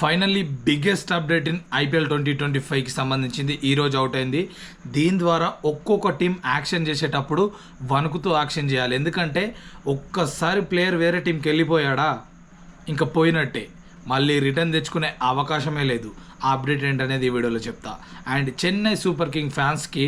Finally biggest update in IPL twenty twenty ఫైవ్కి సంబంధించింది ఈరోజు అవుట్ అయింది. దీని ద్వారా ఒక్కొక్క టీం యాక్షన్ చేసేటప్పుడు వణుకుతూ యాక్షన్ చేయాలి. ఎందుకంటే ఒక్కసారి ప్లేయర్ వేరే టీంకి వెళ్ళిపోయాడా? ఇంకా పోయినట్టే. మళ్ళీ రిటర్న్ తెచ్చుకునే అవకాశమే లేదు. ఆ అప్డేట్ ఏంటనేది ఈ వీడియోలో చెప్తా. అండ్ చెన్నై సూపర్ కింగ్ ఫ్యాన్స్కి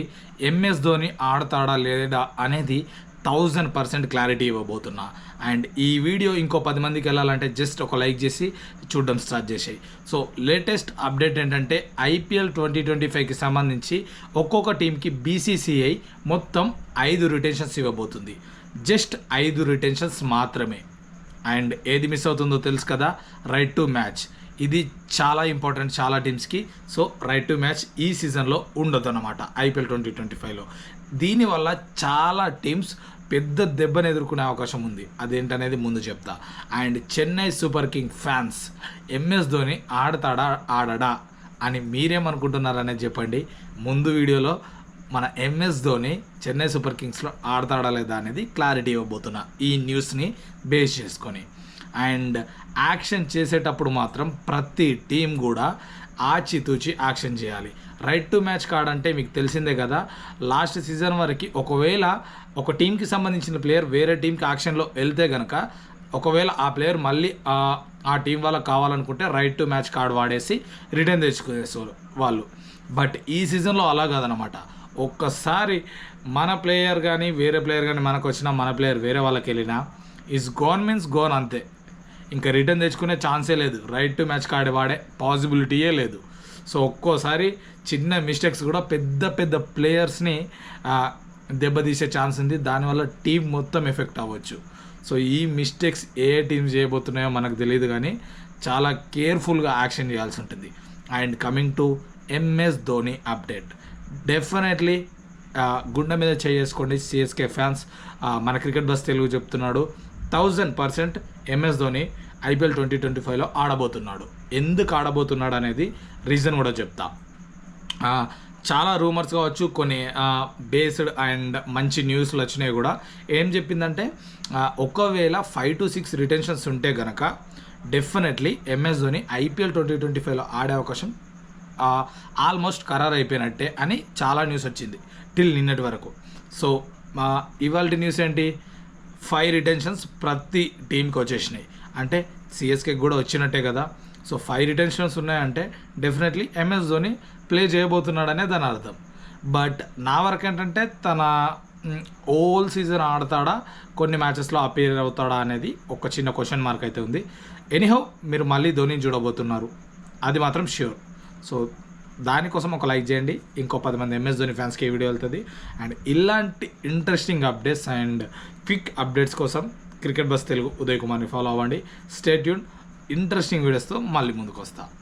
ఎంఎస్ ధోని ఆడతాడా లేదా అనేది థౌజండ్ పర్సెంట్ క్లారిటీ ఇవ్వబోతున్నా. అండ్ ఈ వీడియో ఇంకో పది మందికి వెళ్ళాలంటే జస్ట్ ఒక లైక్ చేసి చూడడం స్టార్ట్ చేసాయి. సో లేటెస్ట్ అప్డేట్ ఏంటంటే ఐపీఎల్ ట్వంటీ ట్వంటీ ఫైవ్కి సంబంధించి ఒక్కొక్క టీంకి బీసీసీఐ మొత్తం ఐదు రిటెన్షన్స్ ఇవ్వబోతుంది. జస్ట్ ఐదు రిటెన్షన్స్ మాత్రమే. అండ్ ఏది మిస్ అవుతుందో తెలుసు కదా రైట్ టు మ్యాచ్ ఇది చాలా ఇంపార్టెంట్ చాలా టీమ్స్కి సో రైట్ టు మ్యాచ్ ఈ సీజన్లో ఉండదు అనమాట ఐపీఎల్ ట్వంటీ ట్వంటీ ఫైవ్లో దీనివల్ల చాలా టీమ్స్ పెద్ద దెబ్బను ఎదుర్కొనే అవకాశం ఉంది. అదేంటనేది ముందు చెప్తా. And Chennai super king fans M S Dhoni ఆడతాడా ఆడడా అని మీరేమనుకుంటున్నారనేది చెప్పండి. ముందు వీడియోలో మన M S Dhoni Chennai super కింగ్స్లో ఆడతాడా లేదా అనేది క్లారిటీ ఇవ్వబోతున్నా ఈ న్యూస్ని బేస్ చేసుకొని. అండ్ యాక్షన్ చేసేటప్పుడు మాత్రం ప్రతి టీం కూడా ఆచితూచి యాక్షన్ చేయాలి. రైట్ టు మ్యాచ్ కార్డ్ అంటే మీకు తెలిసిందే కదా లాస్ట్ సీజన్ వరకు ఒకవేళ ఒక టీంకి సంబంధించిన ప్లేయర్ వేరే టీంకి యాక్షన్లో వెళ్తే కనుక ఒకవేళ ఆ ప్లేయర్ మళ్ళీ ఆ- ఆ టీం వాళ్ళకి కావాలనుకుంటే రైట్ టు మ్యాచ్ కార్డ్ వాడేసి రిటర్న్ తెచ్చుకునేసారు వాళ్ళు. బట్ ఈ సీజన్లో అలా కాదనమాట ఒక్కసారి మన ప్లేయర్ కానీ వేరే ప్లేయర్ కానీ మనకు వచ్చినా మన ప్లేయర్ వేరే వాళ్ళకి వెళ్ళినా ఈజ్ గోన్ మీన్స్ గోన్ అంతే. ఇంకా రిటర్న్ తెచ్చుకునే ఛాన్సే లేదు. రైట్ టు మ్యాచ్ కార్డ్ వాడే పాసిబిలిటీయే లేదు. సో ఒక్కోసారి చిన్న మిస్టేక్స్ కూడా పెద్ద పెద్ద ప్లేయర్స్ని దెబ్బతీసే ఛాన్స్ ఉంది. దానివల్ల టీం మొత్తం ఎఫెక్ట్ అవ్వచ్చు. సో ఈ మిస్టేక్స్ ఏ టీమ్స్ చేయబోతున్నాయో మనకు తెలియదు కానీ చాలా కేర్ఫుల్గా యాక్షన్ చేయాల్సి ఉంటుంది. And coming to M S Dhoni update definitely గుండె మీద చేసుకోండి సిఎస్కే ఫ్యాన్స్ మన క్రికెట్ బస్ తెలుగు చెప్తున్నాడు. Thousand percent M S Dhoni IPL twenty twenty ఫైవ్లో ఆడబోతున్నాడు. ఎందుకు ఆడబోతున్నాడు అనేది రీజన్ కూడా చెప్తా. చాలా రూమర్స్ కావచ్చు కొన్ని బేస్డ్ అండ్ మంచి న్యూస్లు వచ్చినాయి కూడా. ఏం చెప్పిందంటే ఒకవేళ ఫైవ్ టు సిక్స్ రిటెన్షన్స్ ఉంటే గనక definitely M S Dhoni IPL twenty twenty ఫైవ్లో ఆడే అవకాశం ఆల్మోస్ట్ ఖరారు అయిపోయినట్టే అని చాలా న్యూస్ వచ్చింది టిల్ నిన్నటి వరకు. సో మా ఇవాళ న్యూస్ ఏంటి? ఫైవ్ రిటెన్షన్స్ ప్రతి టీంకి వచ్చేసినాయి. అంటే సిఎస్కే కూడా వచ్చినట్టే కదా. సో ఫైవ్ రిటెన్షన్స్ ఉన్నాయంటే definitely M S Dhoni play చేయబోతున్నాడనే దాని అర్థం. బట్ నా వరకు ఏంటంటే తన ఓల్ సీజన్ ఆడతాడా కొన్ని మ్యాచెస్లో అపీర్ అవుతాడా అనేది ఒక చిన్న క్వశ్చన్ మార్క్ అయితే ఉంది. ఎనీహౌ మీరు మళ్ళీ ధోని చూడబోతున్నారు. అది మాత్రం ష్యూర్. సో దానికోసం ఒక లైక్ చేయండి. ఇంకో పది మంది ఎంఎస్ ధోని ఫ్యాన్స్కి ఈ వీడియో వెళ్తుంది. అండ్ ఇలాంటి interesting updates and quick updates కోసం క్రికెట్ బస్ తెలుగు ఉదయ్ కుమార్ని ఫాలో అవ్వండి. స్టేట్యూన్ ఇంట్రెస్టింగ్ వీడియోస్తో మళ్ళీ ముందుకు వస్తాను